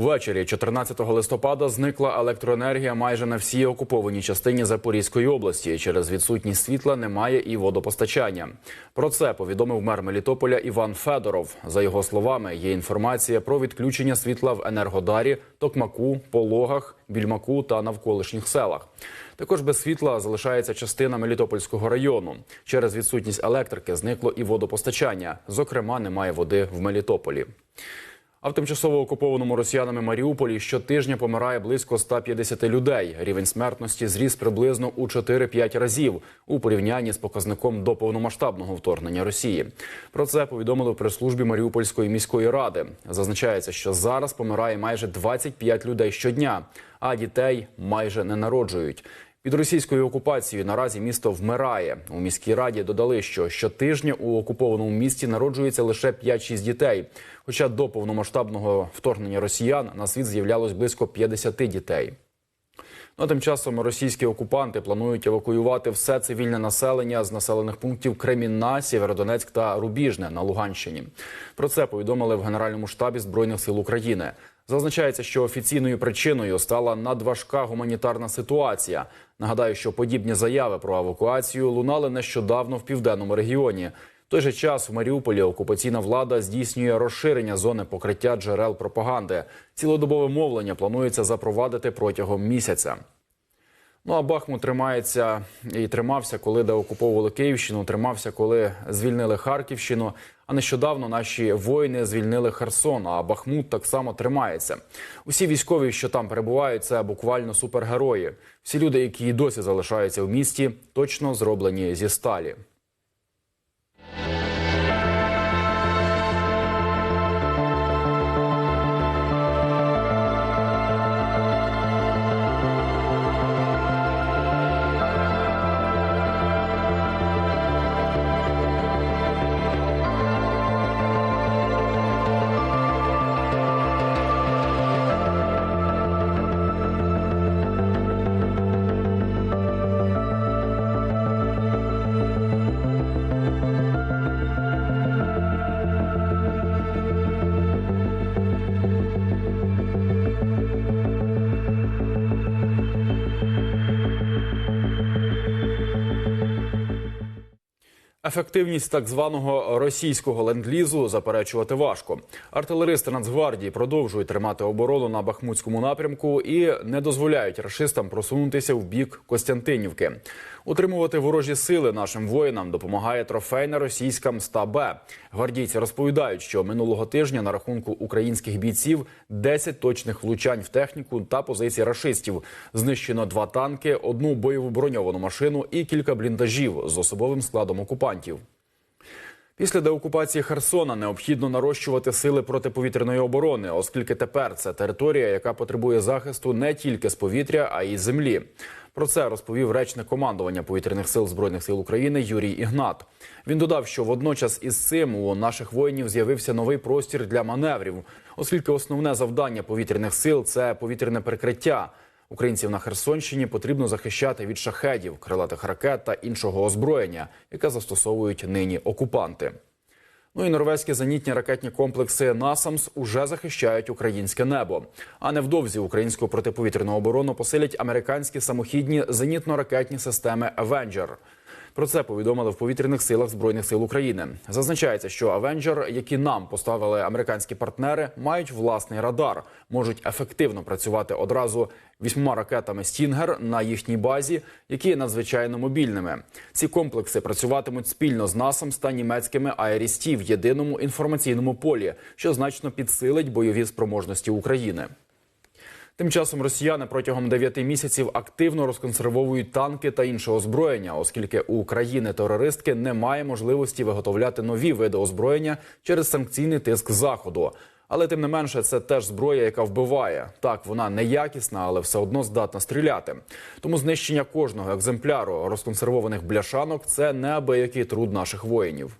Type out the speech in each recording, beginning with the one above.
Ввечері 14 листопада зникла електроенергія майже на всій окупованій частині Запорізької області. Через відсутність світла немає і водопостачання. Про це повідомив мер Мелітополя Іван Федоров. За його словами, є інформація про відключення світла в Енергодарі, Токмаку, Пологах, Більмаку та навколишніх селах. Також без світла залишається частина Мелітопольського району. Через відсутність електрики зникло і водопостачання. Зокрема, немає води в Мелітополі. А в тимчасово окупованому росіянами Маріуполі щотижня помирає близько 150 людей. Рівень смертності зріс приблизно у 4-5 разів у порівнянні з показником до повномасштабного вторгнення Росії. Про це повідомили в прес-службі Маріупольської міської ради. Зазначається, що зараз помирає майже 25 людей щодня, а дітей майже не народжують. Під російською окупацією наразі місто вмирає. У міській раді додали, що щотижня у окупованому місті народжується лише 5-6 дітей. Хоча до повномасштабного вторгнення росіян на світ з'являлось близько 50 дітей. Ну, а тим часом російські окупанти планують евакуювати все цивільне населення з населених пунктів Кремінна, Сєвєродонецьк та Рубіжне на Луганщині. Про це повідомили в Генеральному штабі Збройних сил України. Зазначається, що офіційною причиною стала надважка гуманітарна ситуація. Нагадаю, що подібні заяви про евакуацію лунали нещодавно в південному регіоні. В той же час в Маріуполі окупаційна влада здійснює розширення зони покриття джерел пропаганди. Цілодобове мовлення планується запровадити протягом місяця. Ну а Бахмут тримається і тримався, коли деокуповували Київщину, тримався, коли звільнили Харківщину. А нещодавно наші воїни звільнили Херсон. А Бахмут так само тримається. Усі військові, що там перебувають, це буквально супергерої. Всі люди, які і досі залишаються в місті, точно зроблені зі сталі. Ефективність так званого російського ленд-лізу заперечувати важко. Артилеристи Нацгвардії продовжують тримати оборону на Бахмутському напрямку і не дозволяють рашистам просунутися в бік Костянтинівки. Утримувати ворожі сили нашим воїнам допомагає трофейна російська МСТА-Б. Гвардійці розповідають, що минулого тижня на рахунку українських бійців 10 точних влучань в техніку та позиції рашистів. Знищено два танки, одну бойову броньовану машину і кілька бліндажів з особовим складом окупантів. Після деокупації Херсона необхідно нарощувати сили протиповітряної оборони, оскільки тепер це територія, яка потребує захисту не тільки з повітря, а й з землі. Про це розповів речник командування повітряних сил збройних сил України Юрій Ігнат. Він додав, що водночас із цим у наших воїнів з'явився новий простір для маневрів, оскільки основне завдання повітряних сил це повітряне прикриття. Українців на Херсонщині потрібно захищати від шахедів, крилатих ракет та іншого озброєння, яке застосовують нині окупанти. Ну і норвезькі зенітні ракетні комплекси Насамс уже захищають українське небо. А невдовзі українську протиповітряну оборону посилять американські самохідні зенітно-ракетні системи «Авенджер». Про це повідомили в повітряних силах збройних сил України. Зазначається, що «Авенджер», які нам поставили американські партнери, мають власний радар, можуть ефективно працювати одразу вісьма ракетами Стінгер на їхній базі, які є надзвичайно мобільними. Ці комплекси працюватимуть спільно з НАСАМ та німецькими аерісті в єдиному інформаційному полі, що значно підсилить бойові спроможності України. Тим часом росіяни протягом 9 місяців активно розконсервовують танки та інше озброєння, оскільки у країни-терористки немає можливості виготовляти нові види озброєння через санкційний тиск заходу. Але тим не менше, це теж зброя, яка вбиває. Так, вона неякісна, але все одно здатна стріляти. Тому знищення кожного екземпляру розконсервованих бляшанок це неабиякий труд наших воїнів.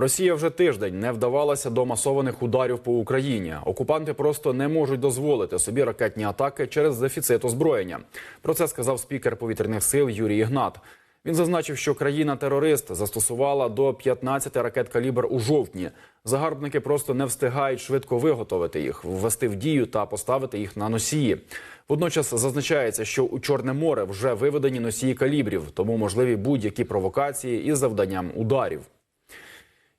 Росія вже тиждень не вдавалася до масованих ударів по Україні. Окупанти просто не можуть дозволити собі ракетні атаки через дефіцит озброєння. Про це сказав спікер повітряних сил Юрій Ігнат. Він зазначив, що країна-терорист застосувала до 15 ракет калібр у жовтні. Загарбники просто не встигають швидко виготовити їх, ввести в дію та поставити їх на носії. Водночас зазначається, що у Чорне море вже виведені носії калібрів, тому можливі будь-які провокації із завданням ударів.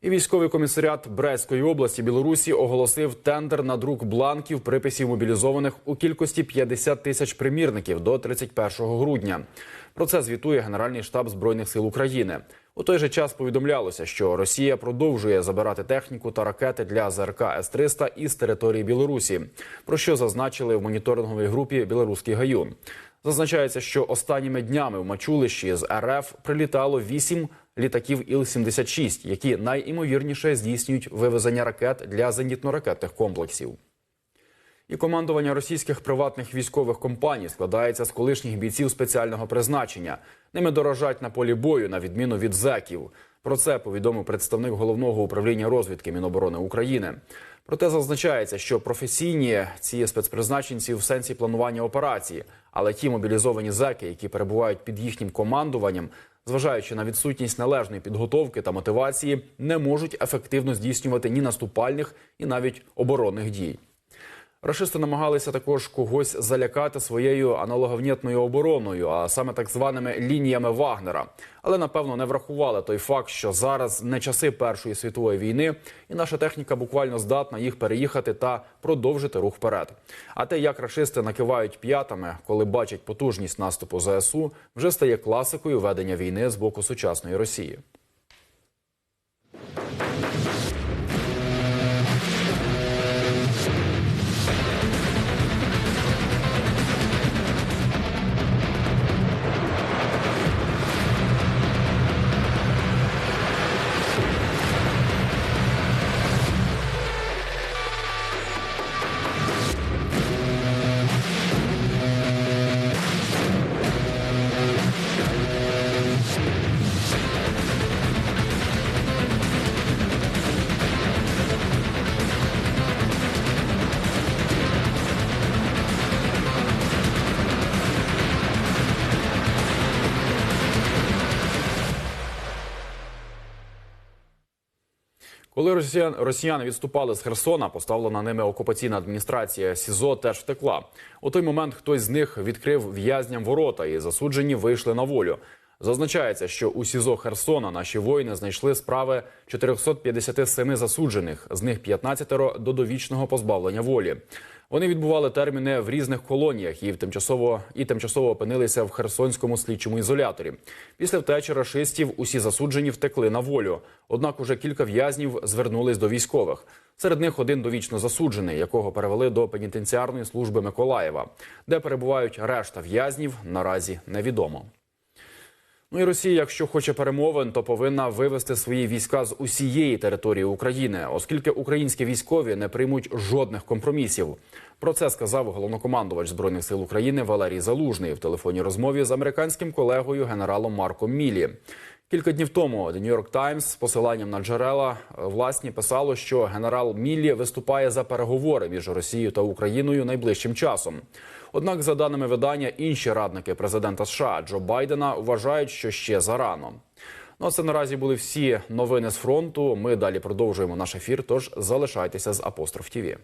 І військовий комісаріат Брестської області Білорусі оголосив тендер на друк бланків приписів мобілізованих у кількості 50 тисяч примірників до 31 грудня. Про це звітує Генеральний штаб збройних сил України. У той же час повідомлялося, що Росія продовжує забирати техніку та ракети для ЗРК С-300 із території Білорусі, про що зазначили в моніторинговій групі Білоруський гаюн. Зазначається, що останніми днями в Мачулищі з РФ прилітало вісім літаків Іл-76, які найімовірніше здійснюють вивезення ракет для зенітно-ракетних комплексів. І командування російських приватних військових компаній складається з колишніх бійців спеціального призначення. Ними дорожать на полі бою, на відміну від зеків. Про це повідомив представник головного управління розвідки Міноборони України. Проте зазначається, що професійні ці спецпризначенці в сенсі планування операції, але ті мобілізовані зеки, які перебувають під їхнім командуванням, зважаючи на відсутність належної підготовки та мотивації, не можуть ефективно здійснювати ні наступальних, і навіть оборонних дій. Рашисти намагалися також когось залякати своєю аналоговнітною обороною, а саме так званими лініями Вагнера. Але напевно не врахували той факт, що зараз не часи Першої світової війни, і наша техніка буквально здатна їх переїхати та продовжити рух вперед. А те, як рашисти накивають п'ятами, коли бачать потужність наступу ЗСУ, вже стає класикою ведення війни з боку сучасної Росії. Коли росіян, росіяни відступали з Херсона, поставлена ними окупаційна адміністрація СІЗО теж втекла. У той момент хтось з них відкрив в'язням ворота, і засуджені вийшли на волю. Зазначається, що у СІЗО Херсона наші воїни знайшли справи 457 засуджених, з них 15 до довічного позбавлення волі. Вони відбували терміни в різних колоніях і в тимчасово і тимчасово опинилися в Херсонському слідчому ізоляторі. Після втечі рашистів усі засуджені втекли на волю. Однак уже кілька в'язнів звернулись до військових. Серед них один довічно засуджений, якого перевели до пенітенціарної служби Миколаєва, де перебувають решта в'язнів. Наразі невідомо. Ну і Росія, якщо хоче перемовин, то повинна вивести свої війська з усієї території України, оскільки українські військові не приймуть жодних компромісів. Про це сказав головнокомандувач збройних сил України Валерій Залужний в телефонній розмові з американським колегою генералом Марком Мілі. Кілька днів тому The New York Times з посиланням на джерела е, власні писало, що генерал Міллі виступає за переговори між Росією та Україною найближчим часом. Однак, за даними видання, інші радники президента США Джо Байдена вважають, що ще зарано. Ну а це наразі були всі новини з фронту. Ми далі продовжуємо наш ефір. Тож залишайтеся з Апостроф ТІВІ.